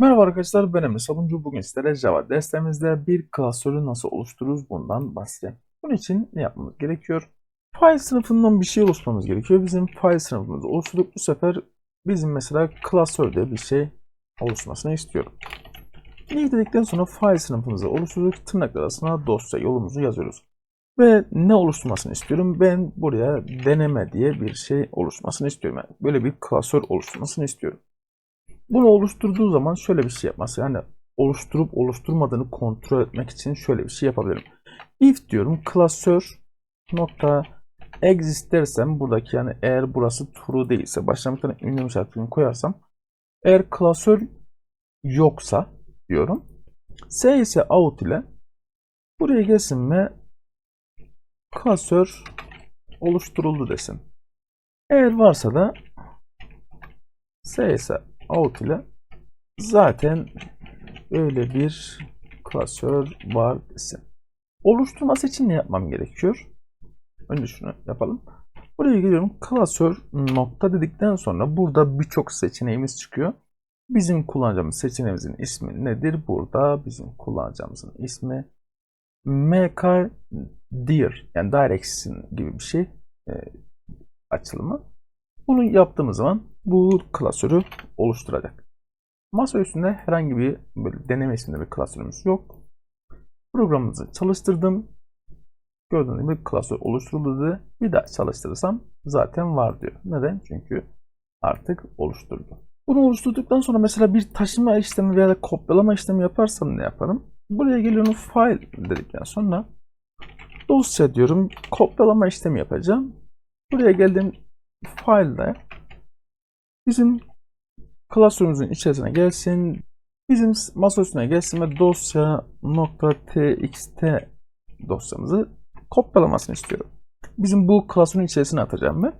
Merhaba arkadaşlar ben Emre Sabuncu. Bugün sizlere Java dersimizde bir klasörü nasıl oluştururuz bundan bahsedeceğim. Bunun için ne yapmamız gerekiyor? File sınıfından bir şey oluşturmamız gerekiyor. Bizim file sınıfımızı oluşturduk. Bu sefer bizim mesela klasörde bir şey oluşmasını istiyorum. New dedikten sonra file sınıfımızı oluşturduk. Tırnak arasına dosya yolumuzu yazıyoruz. Ve ne oluşturmasını istiyorum? Ben buraya deneme diye bir şey oluşturmasını istiyorum. Yani böyle bir klasör oluşturmasını istiyorum. Bunu oluşturduğu zaman şöyle bir şey yapması. Yani oluşturup oluşturmadığını kontrol etmek için şöyle bir şey yapabilirim. If diyorum klasör nokta exist dersem buradaki yani eğer burası true değilse tane ünlem işaretini koyarsam eğer klasör yoksa diyorum s ise out ile buraya gelsin ve klasör oluşturuldu desin. Eğer varsa da s ise out ile zaten öyle bir klasör var desin. Oluşturması için ne yapmam gerekiyor? Önce şunu yapalım. Buraya geliyorum. Klasör nokta dedikten sonra burada birçok seçeneğimiz çıkıyor. Bizim kullanacağımız seçeneğimizin ismi nedir? Burada bizim kullanacağımızın ismi mk dir yani direction gibi bir şey e, açılımı. Bunu yaptığımız zaman bu klasörü oluşturacak. Masa üstünde herhangi bir böyle deneme isimli bir klasörümüz yok. Programımızı çalıştırdım. Gördüğünüz gibi klasör oluşturuldu. Bir daha çalıştırırsam zaten var diyor. Neden? Çünkü artık oluşturdu. Bunu oluşturduktan sonra mesela bir taşıma işlemi veya kopyalama işlemi yaparsam ne yaparım? Buraya geliyorum file dedikten sonra dosya diyorum. Kopyalama işlemi yapacağım. Buraya geldim file'da bizim klasörümüzün içerisine gelsin. Bizim masa üstüne gelsin ve dosya .txt dosyamızı kopyalamasını istiyorum. Bizim bu klasörün içerisine atacağım ben.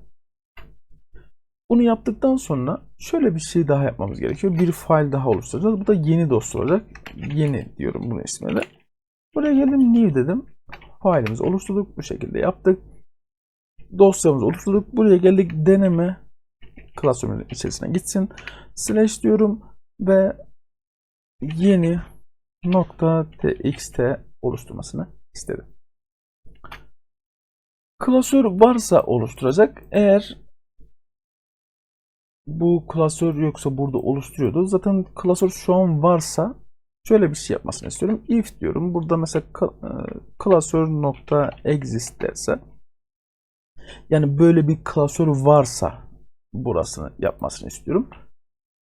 Bunu yaptıktan sonra şöyle bir şey daha yapmamız gerekiyor. Bir file daha oluşturacağız. Bu da yeni dosya olacak. Yeni diyorum bunun ismine. Buraya geldim new dedim. File'imizi oluşturduk. Bu şekilde yaptık. Dosyamızı oluşturduk. Buraya geldik deneme klasörümün içerisine gitsin. Slash diyorum ve yeni nokta txt oluşturmasını istedim. Klasör varsa oluşturacak. Eğer bu klasör yoksa burada oluşturuyordu. Zaten klasör şu an varsa şöyle bir şey yapmasını istiyorum. If diyorum. Burada mesela klasör nokta exist derse yani böyle bir klasör varsa burasını yapmasını istiyorum.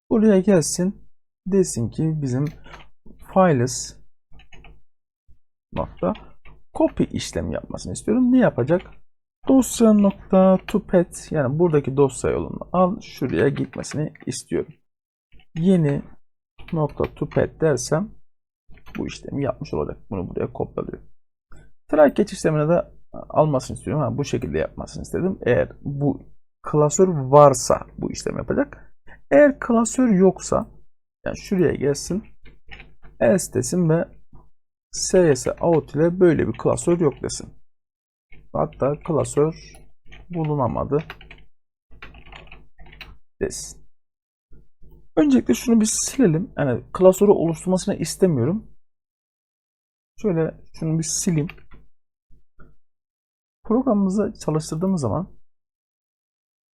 Buraya gelsin. Desin ki bizim files nokta copy işlemi yapmasını istiyorum. Ne yapacak? Dosya nokta to pet yani buradaki dosya yolunu al şuraya gitmesini istiyorum. Yeni nokta to pet dersem bu işlemi yapmış olacak. Bunu buraya kopyalıyorum. Try catch işlemine de almasını istiyorum. Ha, bu şekilde yapmasını istedim. Eğer bu klasör varsa bu işlemi yapacak. Eğer klasör yoksa yani şuraya gelsin else desin ve cs out ile böyle bir klasör yok desin. Hatta klasör bulunamadı desin. Öncelikle şunu bir silelim. Yani klasörü oluşturmasını istemiyorum. Şöyle şunu bir sileyim. Programımızı çalıştırdığımız zaman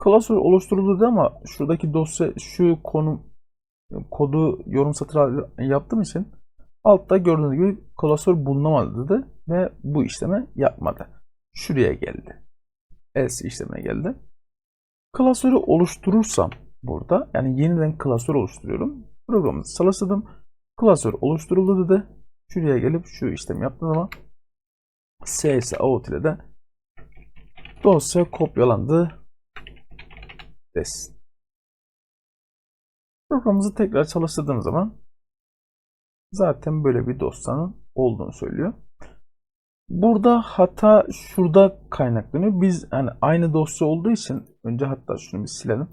klasör oluşturuldu ama şuradaki dosya şu konu kodu yorum satır yaptığım için altta gördüğünüz gibi klasör bulunamadı dedi ve bu işlemi yapmadı. Şuraya geldi. Else işlemine geldi. Klasörü oluşturursam burada yani yeniden klasör oluşturuyorum. Programımızı çalıştırdım. Klasör oluşturuldu dedi. Şuraya gelip şu işlemi yaptığım zaman CS out ile de dosya kopyalandı desin. Programımızı tekrar çalıştırdığım zaman zaten böyle bir dosyanın olduğunu söylüyor. Burada hata şurada kaynaklanıyor. Biz yani aynı dosya olduğu için önce hatta şunu bir silelim.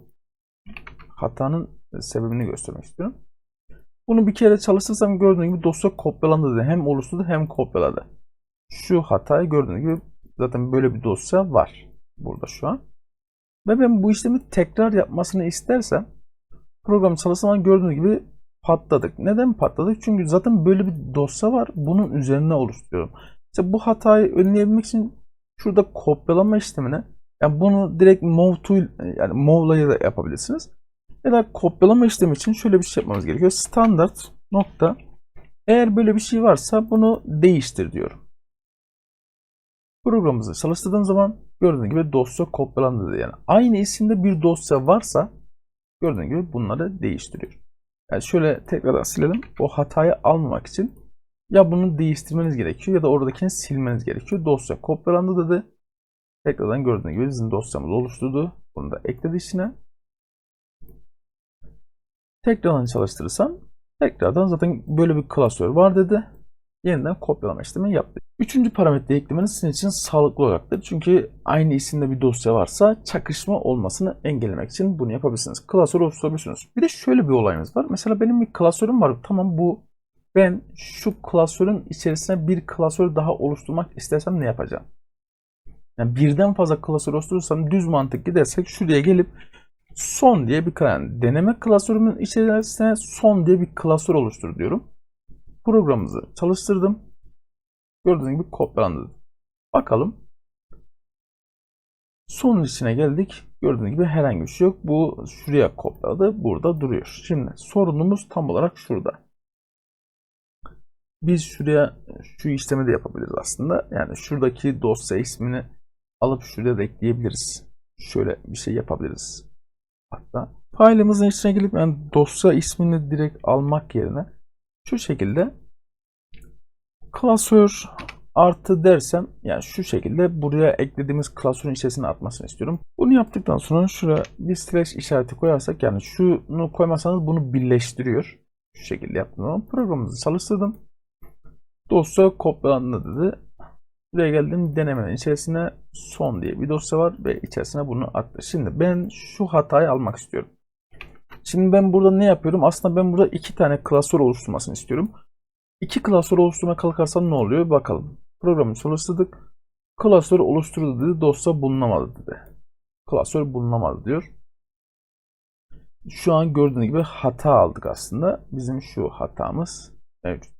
Hatanın sebebini göstermek istiyorum. Bunu bir kere çalıştırsam gördüğünüz gibi dosya kopyalandı dedi. Hem oluşturdu hem kopyaladı. Şu hatayı gördüğünüz gibi zaten böyle bir dosya var burada şu an. Ve ben bu işlemi tekrar yapmasını istersem program çalıştığım gördüğünüz gibi patladık. Neden patladık? Çünkü zaten böyle bir dosya var. Bunun üzerine oluşturuyorum. İşte bu hatayı önleyebilmek için şurada kopyalama işlemine yani bunu direkt move tool yani move'la da yapabilirsiniz. Ya da kopyalama işlemi için şöyle bir şey yapmamız gerekiyor. Standart nokta eğer böyle bir şey varsa bunu değiştir diyorum. Programımızı çalıştırdığım zaman gördüğünüz gibi dosya kopyalandı dedi. Yani aynı isimde bir dosya varsa gördüğünüz gibi bunları değiştiriyor. Yani şöyle tekrardan silelim. O hatayı almamak için ya bunu değiştirmeniz gerekiyor ya da oradakini silmeniz gerekiyor. Dosya kopyalandı dedi. Tekrardan gördüğünüz gibi bizim dosyamız oluşturdu. Bunu da ekledi içine. Tekrardan çalıştırırsam tekrardan zaten böyle bir klasör var dedi. Yeniden kopyalama işlemi yaptı. Üçüncü parametre eklemeniz sizin için sağlıklı olacaktır. Çünkü aynı isimde bir dosya varsa çakışma olmasını engellemek için bunu yapabilirsiniz. Klasör oluşturabilirsiniz. Bir de şöyle bir olayımız var. Mesela benim bir klasörüm var. Tamam bu ben şu klasörün içerisine bir klasör daha oluşturmak istersem ne yapacağım? Yani birden fazla klasör oluşturursam düz mantık gidersek şuraya gelip son diye bir yani deneme klasörümün içerisine son diye bir klasör oluştur diyorum. Programımızı çalıştırdım. Gördüğünüz gibi kopyalandı. Bakalım. Sonun içine geldik. Gördüğünüz gibi herhangi bir şey yok. Bu şuraya kopyaladı. Burada duruyor. Şimdi sorunumuz tam olarak şurada. Biz şuraya şu işlemi de yapabiliriz aslında. Yani şuradaki dosya ismini alıp şuraya da ekleyebiliriz. Şöyle bir şey yapabiliriz. Hatta failımızın içine gelip yani dosya ismini direkt almak yerine şu şekilde klasör artı dersem yani şu şekilde buraya eklediğimiz klasörün içerisine atmasını istiyorum. Bunu yaptıktan sonra şuraya bir slash işareti koyarsak yani şunu koymazsanız bunu birleştiriyor. Şu şekilde yaptığım zaman programımızı çalıştırdım. Dosya kopyalandı dedi. Buraya geldim denemenin içerisine son diye bir dosya var ve içerisine bunu attı. Şimdi ben şu hatayı almak istiyorum. Şimdi ben burada ne yapıyorum? Aslında ben burada iki tane klasör oluşturmasını istiyorum. İki klasör oluşturmaya kalkarsam ne oluyor? Bakalım. Programı çalıştırdık. Klasör oluşturuldu dedi. Dosya bulunamadı dedi. Klasör bulunamadı diyor. Şu an gördüğünüz gibi hata aldık aslında. Bizim şu hatamız mevcut.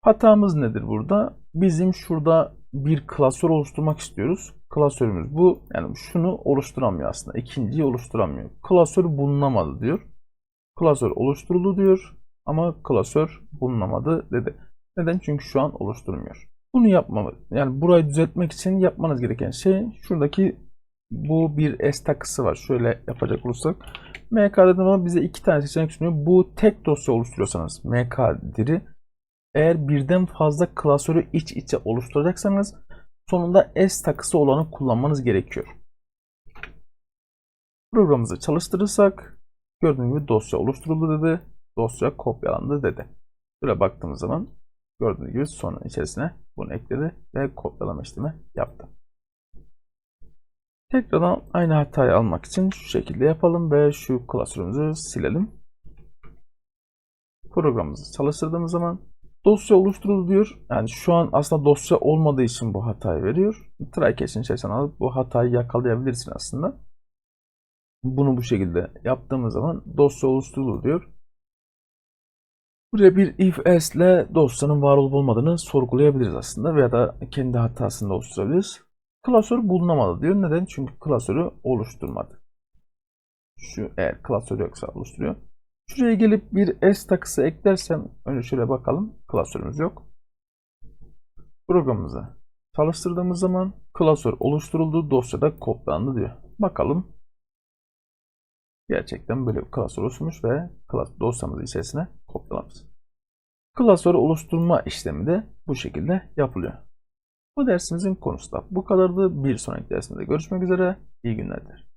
Hatamız nedir burada? Bizim şurada bir klasör oluşturmak istiyoruz. Klasörümüz bu. Yani şunu oluşturamıyor aslında. İkinciyi oluşturamıyor. Klasör bulunamadı diyor. Klasör oluşturuldu diyor. Ama klasör bulunamadı dedi. Neden? Çünkü şu an oluşturmuyor. Bunu yapmamız, yani burayı düzeltmek için yapmanız gereken şey şuradaki bu bir S takısı var. Şöyle yapacak olursak MK dedim ama bize iki tane seçenek sunuyor. Bu tek dosya oluşturuyorsanız MK diri eğer birden fazla klasörü iç içe oluşturacaksanız sonunda S takısı olanı kullanmanız gerekiyor. Programımızı çalıştırırsak gördüğünüz gibi dosya oluşturuldu dedi. Dosya kopyalandı dedi. Böyle baktığımız zaman gördüğünüz gibi sonra içerisine bunu ekledi ve kopyalama işlemi yaptı. Tekrardan aynı hatayı almak için şu şekilde yapalım ve şu klasörümüzü silelim. Programımızı çalıştırdığımız zaman dosya oluşturuldu diyor. Yani şu an aslında dosya olmadığı için bu hatayı veriyor. Try catch'in içerisine alıp bu hatayı yakalayabilirsin aslında. Bunu bu şekilde yaptığımız zaman dosya oluşturuldu diyor. Buraya bir if else ile dosyanın var olup olmadığını sorgulayabiliriz aslında veya da kendi hatasında oluşturabiliriz. Klasör bulunamadı diyor. Neden? Çünkü klasörü oluşturmadı. Şu eğer klasör yoksa oluşturuyor. Şuraya gelip bir S takısı eklersem önce şöyle bakalım. Klasörümüz yok. Programımızı çalıştırdığımız zaman klasör oluşturuldu. Dosyada kopyalandı diyor. Bakalım. Gerçekten böyle bir klasör oluşmuş ve dosyamız içerisine kopyalamış. Klasör oluşturma işlemi de bu şekilde yapılıyor. Bu dersimizin konusu da bu kadardı. Bir sonraki dersimizde görüşmek üzere. İyi günlerdir.